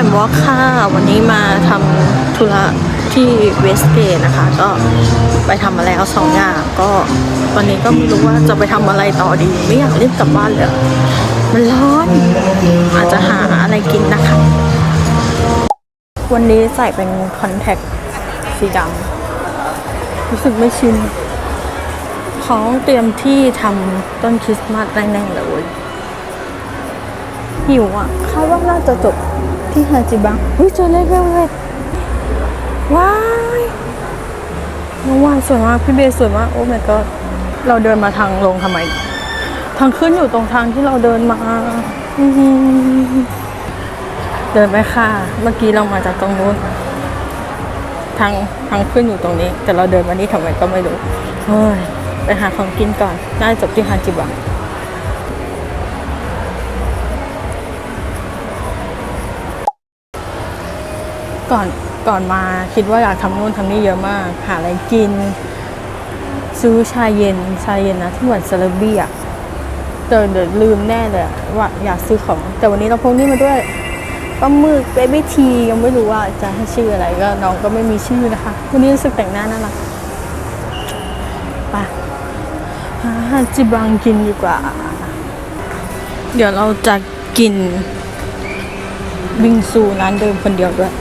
ม่มวอค่ะ วันนี้มาทำธุระที่เวสเกตนะคะ ก็ไปทำมาแล้วสองอย่าง ก็วันนี้ก็ไม่รู้ว่าจะไปทำอะไรต่อดี ไม่อยากรีบกลับบ้านเลยมันร้อน อาจจะหาอะไรกินนะคะ วันนี้ใส่เป็นคอนแทคสีดำรู้สึกไม่ชินเขาเตรียมที่ทำต้นคริสต์มาสแน่ๆเลยหิวอะคาดว่าน่าจะจบ ที่ฮาจิบังอุ้ยเจอเลขเวลเวทว้ายน้องวานสวยมาก พี่เบสสวยมาก โอ้ my god เราเดินมาทางลงทำไม ทางขึ้นอยู่ตรงทางที่เราเดินมา เดินไปค่ะ เมื่อกี้เรามาจากตรงนู้น ทางทางขึ้นอยู่ตรงนี้ แต่เราเดินมานี่ทำไมก็ไม่รู้เฮ้ยไปหาของกินก่อน น่าจะจบที่ฮาจิบัง ก่อนก่อนมาคิดว่าอยากทำนู่นทำนี่เยอะมาก หาอะไรกิน ซื้อชาเย็นชาเย็นนะที่เหมือนซาลาบี้อะแต่เดี๋ยวลืมแน่เลยว่าอยากซื้อของ แต่วันนี้เราพกนี่มาด้วยปลาหมึกเบบี้ทียังไม่รู้ว่าจะให้ชื่ออะไรก็น้องก็ไม่มีชื่อนะคะ วันนี้รู้สึกแต่งหน้าน่ารักไปหาฮาจิบังกินดีกว่า เดี๋ยวเราจะกินบิงซูร้านเดิมคนเดียวด้วย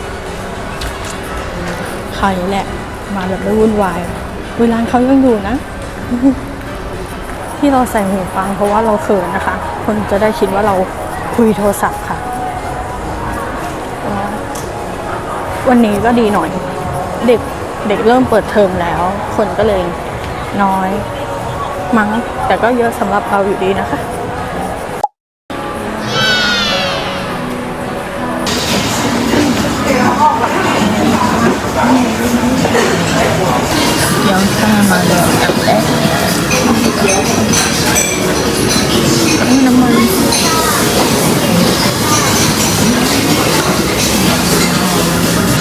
คราวนี้แหละ มาแบบไม่วุ่นวายเวลาเขายังอยู่นะ ที่เราใส่หูฟังเพราะว่าเราเขินนะคะ คนจะได้คิดว่าเราคุยโทรศัพท์ค่ะ วันนี้ก็ดีหน่อย เด็กเด็กเริ่มเปิดเทอมแล้ว คนก็เลยน้อย มั้งแต่ก็เยอะสำหรับเราอยู่ดีนะคะ มาเลยกับแรกนี่น้ำมัน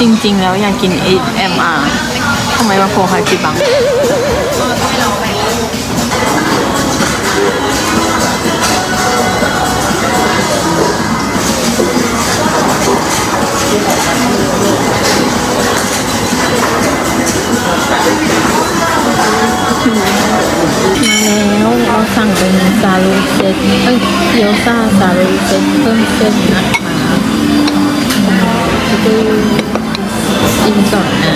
จริง ๆ แล้วอยากกิน AMR ทำไมมาโผล่ฮาจิบัง สั่งเป็นซาลูเซ็ตเอ้ยเกี๊ยวซ่าซาลูเซ็ตเพิ่มเส้นนะคะดูกินก่อนนะ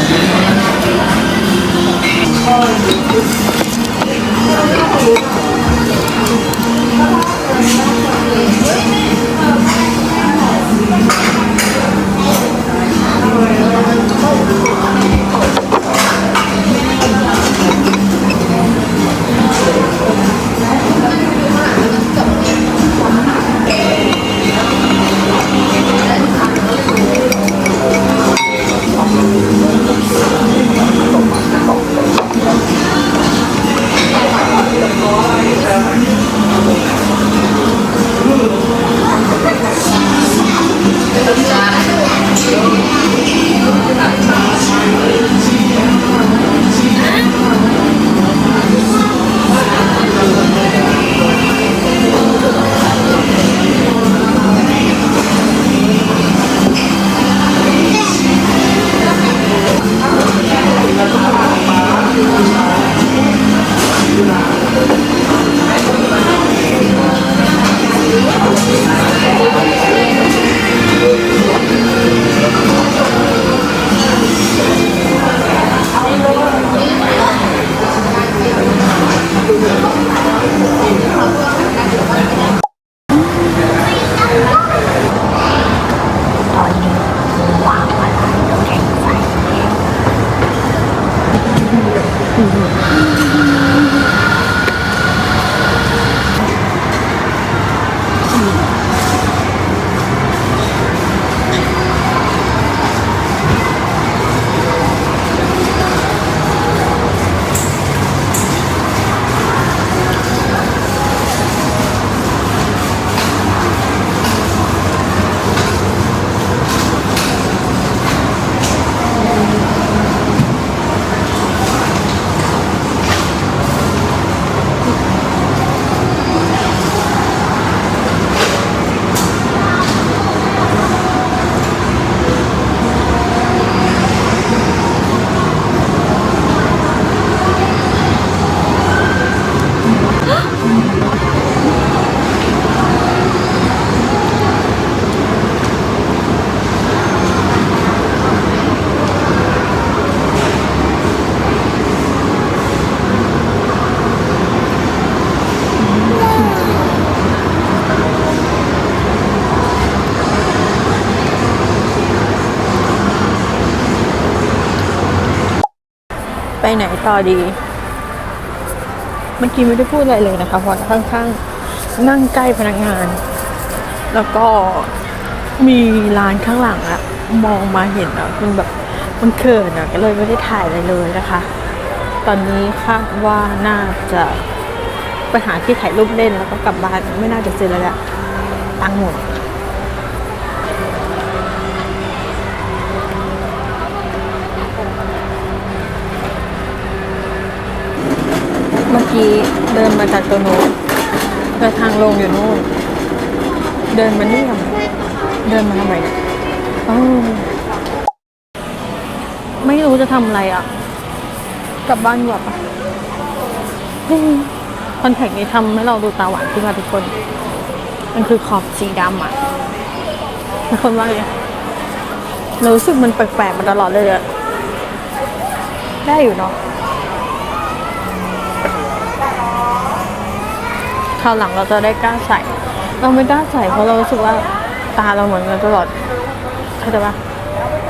ต่อดี เมื่อกี้ไม่ได้พูดอะไรเลยนะคะเพราะข้างๆนั่งใกล้พนักงาน แล้วก็มีร้านข้างหลังอะมองมาเห็นอะมันแบบมันเขินอะก็เลยไม่ได้ถ่ายอะไรเลยนะคะ ตอนนี้คาดว่าน่าจะไปหาที่ถ่ายรูปเล่นแล้วก็กลับบ้านไม่น่าจะซื้อแล้วแหละตังหมด เมื่อ กี้เดินมาจากตัวโน้นแต่ทางลงอยู่นู่น เดินมานี่ทำไมเดินมาทำไมเนี่ยเอ้าไม่รู้จะทำอะไรอะ กลับบ้านดีกว่าปะคอนแทคนี้ทำให้เราดูตาหวานขึ้นมาทุกคน มันคือขอบสีดำอะทุกคนว่าไงเรารู้สึกมันแปลกๆมาตลอดเลยอะได้อยู่เนาะ คราวหลังเราจะได้กล้าใส่ เราไม่กล้าใส่เพราะเรารู้สึกว่าตาเราเหมือนกันตลอดเข้าใจปะ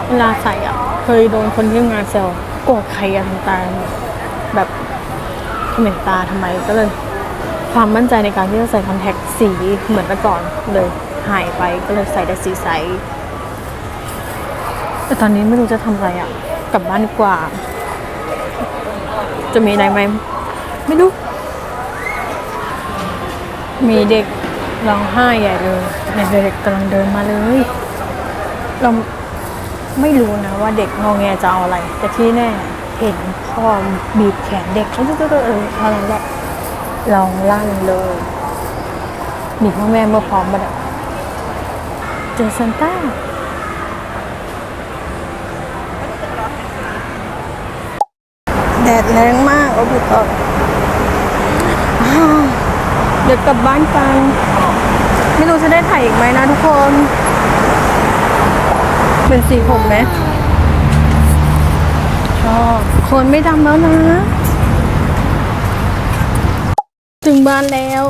เวลาใส่อะ เคยโดนคนที่งานเซลโกรธใครอะทำตาแบบเหม็นตาทำไมก็เลยความมั่นใจในการที่จะใส่คอนแทคสีเหมือนแต่ก่อนเลยหายไปก็เลยใส่แต่สีใสแต่ตอนนี้ไม่รู้จะทำอะไรอะ กลับบ้านดีกว่า จะมีอะไรไหมไม่รู้ มีเด็กร้องไห้ใหญ่เลยในเด็กกำลังเดินมาเลย เราไม่รู้นะว่าเด็กงอแงจะเอาอะไร แต่ที่แน่เห็นพ่อบีบแขนเด็กเขาจะเออเท่านั้นแหละร้องลั่นเลยมีพ่อแม่เมื่อพร้อมมาแล้วเจอซันต้าแดดแรงมากโอ้โหตอ้า ดี๋ยวกลับบ้านกัน ไม่รู้จะได้ถ่ายอีกไหมนะทุกคน เป็นสีผมไหมชอบคนไม่ดำแล้วนะ ถึงบ้านแล้ว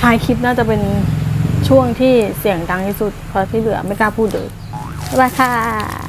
ท้ายคลิปน่าจะเป็นช่วงที่เสียงดังที่สุดเพราะที่เหลือไม่กล้าพูดเลยบ๊ายบายค่ะ